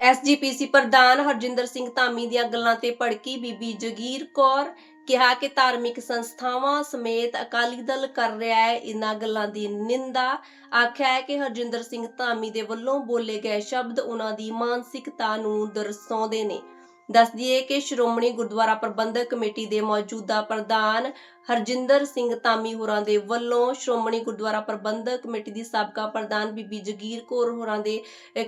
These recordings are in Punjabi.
ਐਸਜੀਪੀਸੀ ਪ੍ਰਧਾਨ ਹਰਜਿੰਦਰ ਸਿੰਘ ਧਾਮੀ ਦੀਆਂ ਗੱਲਾਂ ਤੇ ਭੜਕੀ ਬੀਬੀ ਜਗੀਰ ਕੌਰ ਕਿਹਾ ਕਿ ਧਾਰਮਿਕ ਸੰਸਥਾਵਾਂ ਸਮੇਤ ਅਕਾਲੀ ਦਲ ਕਰ ਰਿਹਾ ਹੈ। ਇਨ੍ਹਾਂ ਗੱਲਾਂ ਦੀ ਨਿੰਦਾ ਆਖਿਆ ਹੈ ਕਿ ਹਰਜਿੰਦਰ ਸਿੰਘ ਧਾਮੀ ਦੇ ਵੱਲੋਂ ਬੋਲੇ ਗਏ ਸ਼ਬਦ ਉਹਨਾਂ ਦੀ ਮਾਨਸਿਕਤਾ ਨੂੰ ਦਰਸਾਉਂਦੇ ਨੇ। ਦੱਸ ਦਈਏ ਕਿ ਸ਼੍ਰੋਮਣੀ ਗੁਰਦੁਆਰਾ ਪ੍ਰਬੰਧਕ ਕਮੇਟੀ ਦੇ ਮੌਜੂਦਾ ਪ੍ਰਧਾਨ ਹਰਜਿੰਦਰ ਸਿੰਘ ਧਾਮੀ ਹੋਰਾਂ ਦੇ ਵੱਲੋਂ ਸ਼੍ਰੋਮਣੀ ਗੁਰਦੁਆਰਾ ਪ੍ਰਬੰਧਕ ਕਮੇਟੀ ਦੀ ਸਾਬਕਾ ਪ੍ਰਧਾਨ ਬੀਬੀ ਜਗੀਰ ਕੌਰ ਹੋਰਾਂ ਦੇ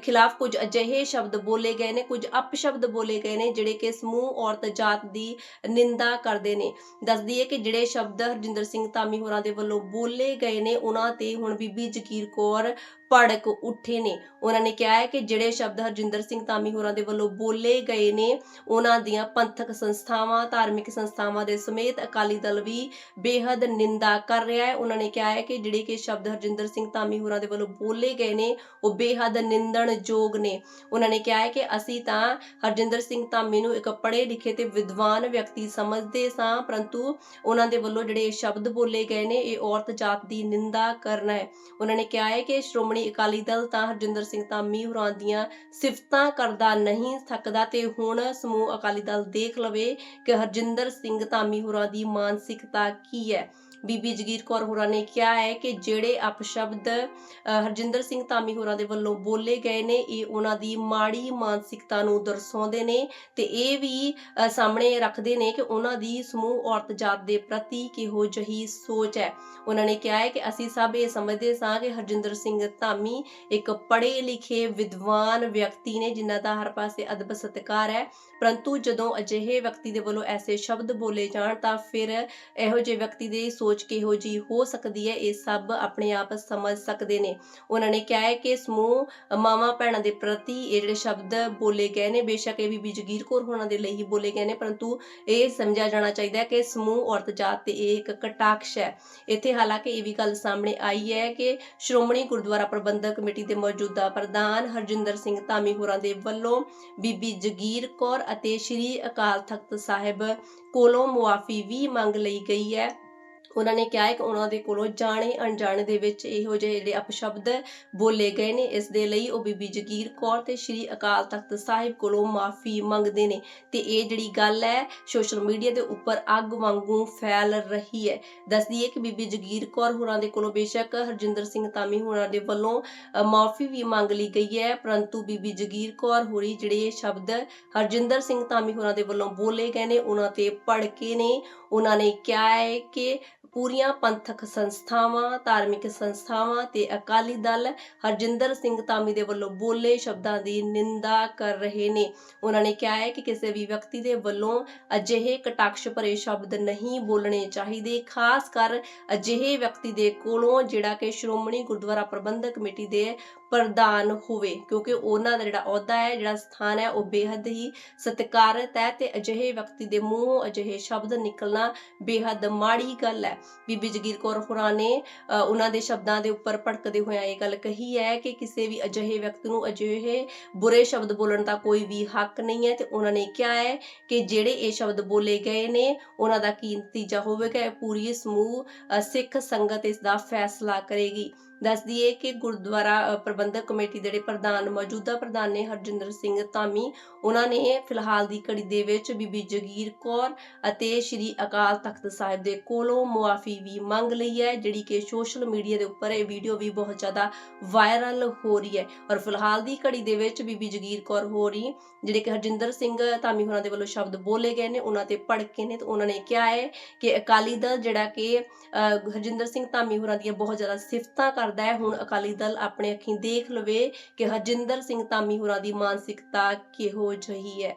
ਖਿਲਾਫ ਕੁਝ ਅਜਿਹੇ ਸ਼ਬਦ ਬੋਲੇ ਗਏ ਨੇ, ਕੁਝ ਅਪਸ਼ਬਦ ਬੋਲੇ ਗਏ ਨੇ, ਜਿਹੜੇ ਕਿ ਸਮੂਹ ਔਰਤ ਜਾਤ ਦੀ ਨਿੰਦਾ ਕਰਦੇ ਨੇ। ਦੱਸ ਦਈਏ ਕਿ ਜਿਹੜੇ ਸ਼ਬਦ ਹਰਜਿੰਦਰ ਸਿੰਘ ਧਾਮੀ ਹੋਰਾਂ ਦੇ ਵੱਲੋਂ ਬੋਲੇ ਗਏ ਨੇ, ਉਹਨਾਂ ਤੇ ਹੁਣ ਬੀਬੀ ਜਗੀਰ ਕੌਰ ਭੜਕ ਉੱਠੇ ਨੇ। ਉਹਨਾਂ ਨੇ ਕਿਹਾ ਹੈ ਕਿ ਜਿਹੜੇ ਸ਼ਬਦ ਹਰਜਿੰਦਰ ਸਿੰਘ ਤਾਮੀ ਹੋਰਾਂ ਦੇ ਵੱਲੋਂ ਬੋਲੇ ਗਏ ਨੇ, ਉਹਨਾਂ ਦੀਆਂ ਪੰਥਕ ਸੰਸਥਾਵਾਂ, ਧਾਰਮਿਕ ਸੰਸਥਾਵਾਂ ਦੇ ਸਮੇਤ ਅਕਾਲੀ ਦਲ ਵੀ ਬੇਹੱਦ ਨਿੰਦਾ ਕਰ ਰਿਹਾ ਹੈ। ਉਹਨਾਂ ਨੇ ਕਿਹਾ ਹੈ ਕਿ ਜਿਹੜੇ ਕਿ ਸ਼ਬਦ ਹਰਜਿੰਦਰ ਸਿੰਘ ਧਾਮੀ ਹੋਰਾਂ ਦੇ ਵੱਲੋਂ ਬੋਲੇ ਗਏ ਨੇ, ਉਹ ਬੇਹੱਦ ਨਿੰਦਣਯੋਗ ਨੇ। ਉਹਨਾਂ ਨੇ ਕਿਹਾ ਹੈ ਕਿ ਅਸੀਂ ਤਾਂ ਹਰਜਿੰਦਰ ਸਿੰਘ ਧਾਮੀ ਨੂੰ ਇੱਕ ਪੜ੍ਹੇ ਲਿਖੇ ਤੇ ਵਿਦਵਾਨ ਵਿਅਕਤੀ ਸਮਝਦੇ ਸਾਂ, ਪਰੰਤੂ ਉਹਨਾਂ ਦੇ ਵੱਲੋਂ ਜਿਹੜੇ ਇਹ ਸ਼ਬਦ ਬੋਲੇ ਗਏ ਨੇ, ਇਹ ਔਰਤ ਜਾਤ ਦੀ ਨਿੰਦਾ ਕਰਨਾ ਹੈ। ਉਹਨਾਂ ਨੇ ਕਿਹਾ ਹੈ ਕਿ ਸ਼੍ਰੋਮਣੀ ਅਕਾਲੀ ਦਲ ਤਾਂ ਹਰਜਿੰਦਰ ਸਿੰਘ ਧਾਮੀ ਹੋਰਾਂ ਦੀਆਂ ਸਿਫਤਾਂ ਕਰਦਾ ਨਹੀਂ ਥੱਕਦਾ ਤੇ ਹੁਣ ਸਮੂਹ ਅਕਾਲੀ ਦਲ ਦੇਖ ਲਵੇ ਕਿ ਹਰਜਿੰਦਰ ਸਿੰਘ ਧਾਮੀ ਹੋਰਾਂ ਦੀ ਮਾਨਸਿਕ ਮਾਨਸਿਕਤਾ ਕੀ ਹੈ? ਬੀਬੀ ਜਗੀਰ ਕੌਰ ਹੋਰਾਂ ਨੇ ਕਿਹਾ ਹੈ ਕਿ ਜਿਹੜੇ ਅਪਸ਼ਬਦ ਹਰਜਿੰਦਰ ਸਿੰਘ ਧਾਮੀ ਹੋਰਾਂ ਦੇ ਵੱਲੋਂ ਬੋਲੇ ਗਏ ਨੇ, ਇਹ ਉਹਨਾਂ ਦੀ ਮਾੜੀ ਮਾਨਸਿਕਤਾ ਨੂੰ ਦਰਸਾਉਂਦੇ ਨੇ ਤੇ ਇਹ ਵੀ ਸਾਹਮਣੇ ਰੱਖਦੇ ਨੇ ਕਿ ਉਹਨਾਂ ਦੀ ਸਮੂਹ ਔਰਤ ਜਾਤ ਦੇ ਪ੍ਰਤੀ ਕਿਹੋ ਜਿਹੀ ਸੋਚ ਹੈ। ਉਹਨਾਂ ਨੇ ਕਿਹਾ ਹੈ ਕਿ ਅਸੀਂ ਸਭ ਇਹ ਸਮਝਦੇ ਸਾਂ ਕਿ ਹਰਜਿੰਦਰ ਸਿੰਘ ਧਾਮੀ ਇੱਕ ਪੜ੍ਹੇ ਲਿਖੇ ਵਿਦਵਾਨ ਵਿਅਕਤੀ ਨੇ, ਜਿਨ੍ਹਾਂ ਦਾ ਹਰ ਪਾਸੇ ਅਦਬ ਸਤਿਕਾਰ ਹੈ। ਪਰੰਤੂ ਜਦੋਂ ਅਜਿਹੇ ਵਿਅਕਤੀ ਦੇ ਵੱਲੋਂ ਐਸੇ ਸ਼ਬਦ ਬੋਲੇ ਜਾਣ ਤਾਂ ਫਿਰ ਇਹੋ ਜਿਹੇ ਵਿਅਕਤੀ ਦੇ ਸੋਚ ਕਿਹੋ ਜੀ ਹੋ ਸਕਦੀ ਹੈ, ਇਹ ਸਭ ਆਪਣੇ ਆਪ ਸਮਝ ਸਕਦੇ ਨੇ। ਉਹਨਾਂ ਨੇ ਕਿਹਾ ਹੈ ਕਿ ਸਮੂਹ ਮਾਵਾਂ ਭੈਣਾਂ ਦੇ ਪ੍ਰਤੀ ਇਹ ਜਿਹੜੇ ਸ਼ਬਦ ਬੋਲੇ ਗਏ ਨੇ, ਬੇਸ਼ੱਕ ਇਹ ਬੀਬੀ ਜਗੀਰ ਕੌਰ ਹੋਣਾ ਦੇ ਲਈ ਹੀ ਬੋਲੇ ਗਏ ਨੇ, ਪਰੰਤੂ ਇਹ ਸਮਝਿਆ ਜਾਣਾ ਚਾਹੀਦਾ ਹੈ ਕਿ ਸਮੂਹ, ਔਰਤ, ਜਾਤ ਤੇ ਇਹ ਇੱਕ ਕਟਾਕਸ਼ ਹੈ। ਇੱਥੇ ਹਾਲਾਂਕਿ ਇਹ ਵੀ ਗੱਲ ਸਾਹਮਣੇ ਆਈ ਹੈ ਕਿ ਸ਼੍ਰੋਮਣੀ ਗੁਰਦੁਆਰਾ ਪ੍ਰਬੰਧਕ ਕਮੇਟੀ ਦੇ ਮੌਜੂਦਾ ਪ੍ਰਧਾਨ ਹਰਜਿੰਦਰ ਸਿੰਘ ਧਾਮੀ ਹੋਰਾਂ ਦੇ ਵੱਲੋਂ ਬੀਬੀ ਜਗੀਰ ਕੌਰ ਅਤੇ ਸ੍ਰੀ ਅਕਾਲ ਤਖਤ ਸਾਹਿਬ ਕੋਲੋਂ ਮੁਆਫੀ ਵੀ ਮੰਗ ਲਈ ਗਈ ਹੈ। ਉਹਨਾਂ ਨੇ ਕਿਹਾ ਹੈ ਕਿ ਉਹਨਾਂ ਦੇ ਕੋਲੋਂ ਜਾਣੇ ਅਣਜਾਣੇ ਦੇ ਵਿੱਚ ਇਹੋ ਜਿਹੇ ਜਿਹੜੇ ਅਪਸ਼ਬਦ ਬੋਲੇ ਗਏ ਨੇ। ਇਸ ਦੇ ਲਈ ਉਹ ਬੀਬੀ ਜਗੀਰ ਕੌਰ ਤੇ ਸ੍ਰੀ ਅਕਾਲ ਤਖਤ ਸਾਹਿਬ ਕੋਲੋਂ ਮਾਫੀ ਮੰਗਦੇ ਨੇ। ਤੇ ਇਹ ਜਿਹੜੀ ਗੱਲ ਹੈ, ਸੋਸ਼ਲ ਮੀਡੀਆ ਦੇ ਉੱਪਰ ਅੱਗ ਵਾਂਗੂ ਫੈਲ ਰਹੀ ਹੈ। ਦੱਸਦੀ ਹੈ ਕਿ ਬੀਬੀ ਜਗੀਰ ਕੌਰ ਹੋਰਾਂ ਦੇ ਕੋਲੋਂ ਬੇਸ਼ੱਕ ਹਰਜਿੰਦਰ ਸਿੰਘ ਧਾਮੀ ਹੋਰਾਂ ਦੇ ਵੱਲੋਂ ਮਾਫੀ ਵੀ ਮੰਗ ਲਈ ਗਈ ਹੈ। ਪਰੰਤੂ ਬੀਬੀ ਜਗੀਰ ਕੌਰ ਹੋਰੀ ਜਿਹੜੇ ਸ਼ਬਦ ਹਰਜਿੰਦਰ ਸਿੰਘ ਧਾਮੀ ਹੋਰਾਂ ਦੇ ਵੱਲੋਂ ਬੋਲੇ ਗਏ ਨੇ, ਉਹਨਾਂ ਤੇ ਭੜਕੇ ਨੇ। ਉਹਨਾਂ ਨੇ ਕਿਹਾ ਹੈ ਕਿ ਪੂਰੀਆਂ ਪੰਥਕ ਸੰਸਥਾਵਾਂ, ਧਾਰਮਿਕ ਸੰਸਥਾਵਾਂ ਤੇ ਅਕਾਲੀ ਦਲ ਹਰਜਿੰਦਰ ਸਿੰਘ ਧਾਮੀ ਦੇ ਵੱਲੋਂ ਬੋਲੇ ਸ਼ਬਦਾਂ ਦੀ ਨਿੰਦਾ ਕਰ ਰਹੇ ਨੇ। ਉਹਨਾਂ ਨੇ ਕਿਹਾ ਹੈ ਕਿ ਕਿਸੇ ਵੀ ਵਿਅਕਤੀ ਦੇ ਵੱਲੋਂ ਅਜਿਹੇ ਕਟਾਕਸ਼ ਭਰੇ ਸ਼ਬਦ ਨਹੀਂ ਬੋਲਣੇ ਚਾਹੀਦੇ, ਖਾਸ ਕਰ ਅਜਿਹੇ ਵਿਅਕਤੀ ਦੇ ਕੋਲੋਂ, ਜਿਹੜਾ ਕਿ ਸ਼੍ਰੋਮਣੀ ਗੁਰਦੁਆਰਾ ਪ੍ਰਬੰਧਕ ਕਮੇਟੀ ਦੇ ਪ੍ਰਦਾਨ ਹੋਵੇ, ਕਿਉਂਕਿ ਉਹਨਾਂ ਦਾ ਜਿਹੜਾ ਅਹੁਦਾ ਹੈ, ਜਿਹੜਾ ਸਥਾਨ ਹੈ, ਉਹ ਬੇਹੱਦ ਹੀ ਸਤਿਕਾਰਤ ਹੈ ਤੇ ਅਜਿਹੇ ਵਿਅਕਤੀ ਦੇ ਮੂੰਹੋਂ ਅਜਿਹੇ ਸ਼ਬਦ ਨਿਕਲਣਾ ਬੇਹੱਦ ਮਾੜੀ ਗੱਲ ਹੈ। ਬੀਬੀ ਜਗੀਰ ਕੌਰ ਹੋਰਾਂ ਨੇ ਉਹਨਾਂ ਦੇ ਸ਼ਬਦਾਂ ਦੇ ਉੱਪਰ ਭੜਕਦੇ ਹੋਇਆ ਇਹ ਗੱਲ ਕਹੀ ਹੈ ਕਿ ਕਿਸੇ ਵੀ ਅਜਿਹੇ ਵਿਅਕਤੀ ਨੂੰ ਅਜਿਹੇ ਬੁਰੇ ਸ਼ਬਦ ਬੋਲਣ ਦਾ ਕੋਈ ਵੀ ਹੱਕ ਨਹੀਂ ਹੈ ਤੇ ਉਹਨਾਂ ਨੇ ਕਿਹਾ ਹੈ ਕਿ ਜਿਹੜੇ ਇਹ ਸ਼ਬਦ ਬੋਲੇ ਗਏ ਨੇ, ਉਹਨਾਂ ਦਾ ਕੀ ਨਤੀਜਾ ਹੋਵੇਗਾ? ਇਹ ਪੂਰੀ ਸਮੂਹ ਸਿੱਖ ਸੰਗਤ ਇਸ ਦਾ ਫੈਸਲਾ ਕਰੇਗੀ। ਦੱਸ ਦਈਏ ਕਿ ਗੁਰਦੁਆਰਾ ਪ੍ਰਬੰਧਕ ਕਮੇਟੀ ਦੇ ਜਿਹੜੇ ਪ੍ਰਧਾਨ ਮੌਜੂਦਾ ਪ੍ਰਧਾਨ ਨੇ ਹਰਜਿੰਦਰ ਸਿੰਘ ਧਾਮੀ ਉਹਨਾਂ ਨੇ ਫਿਲਹਾਲ ਦੀ ਘੜੀ ਦੇ ਵਿੱਚ ਬੀਬੀ ਜਗੀਰ ਕੌਰ ਅਤੇ ਸ੍ਰੀ ਅਕਾਲ ਤਖਤ ਸਾਹਿਬ ਦੇ ਕੋਲੋਂ ਮੁਆਫੀ ਵੀ ਮੰਗ ਲਈ ਹੈ ਜਿਹੜੀ ਕਿ ਸੋਸ਼ਲ ਮੀਡੀਆ ਦੇ ਉੱਪਰ ਇਹ ਵੀਡੀਓ ਵੀ ਬਹੁਤ ਜ਼ਿਆਦਾ ਵਾਇਰਲ ਹੋ ਰਹੀ ਹੈ। ਔਰ ਫਿਲਹਾਲ ਦੀ ਘੜੀ ਦੇ ਵਿੱਚ ਬੀਬੀ ਜਗੀਰ ਕੌਰ ਹੋ ਰਹੀ ਜਿਹੜੇ ਕਿ ਹਰਜਿੰਦਰ ਸਿੰਘ ਧਾਮੀ ਹੋਰਾਂ ਦੇ ਵੱਲੋਂ ਸ਼ਬਦ ਬੋਲੇ ਗਏ ਨੇ ਉਹਨਾਂ ਤੇ ਭੜਕੇ ਨੇ ਤੇ ਉਹਨਾਂ ਨੇ ਕਿਹਾ ਹੈ ਕਿ ਅਕਾਲੀ ਦਲ ਜਿਹੜਾ ਕਿ ਅਹ, ਹਰਜਿੰਦਰ ਸਿੰਘ ਧਾਮੀ ਹੋਰਾਂ ਦੀਆਂ ਬਹੁਤ ਜ਼ਿਆਦਾ ਸਿਫਤਾਂ ਕਰ ਕਰਦਾ ਹੈ। ਹੁਣ ਅਕਾਲੀ ਦਲ ਆਪਣੇ ਅੱਖੀਂ ਦੇਖ ਲਵੇ ਕਿ ਹਰਜਿੰਦਰ ਸਿੰਘ ਧਾਮੀ ਹੋਰਾਂ ਦੀ ਮਾਨਸਿਕਤਾ ਕਿਹੋ ਜਿਹੀ ਹੈ।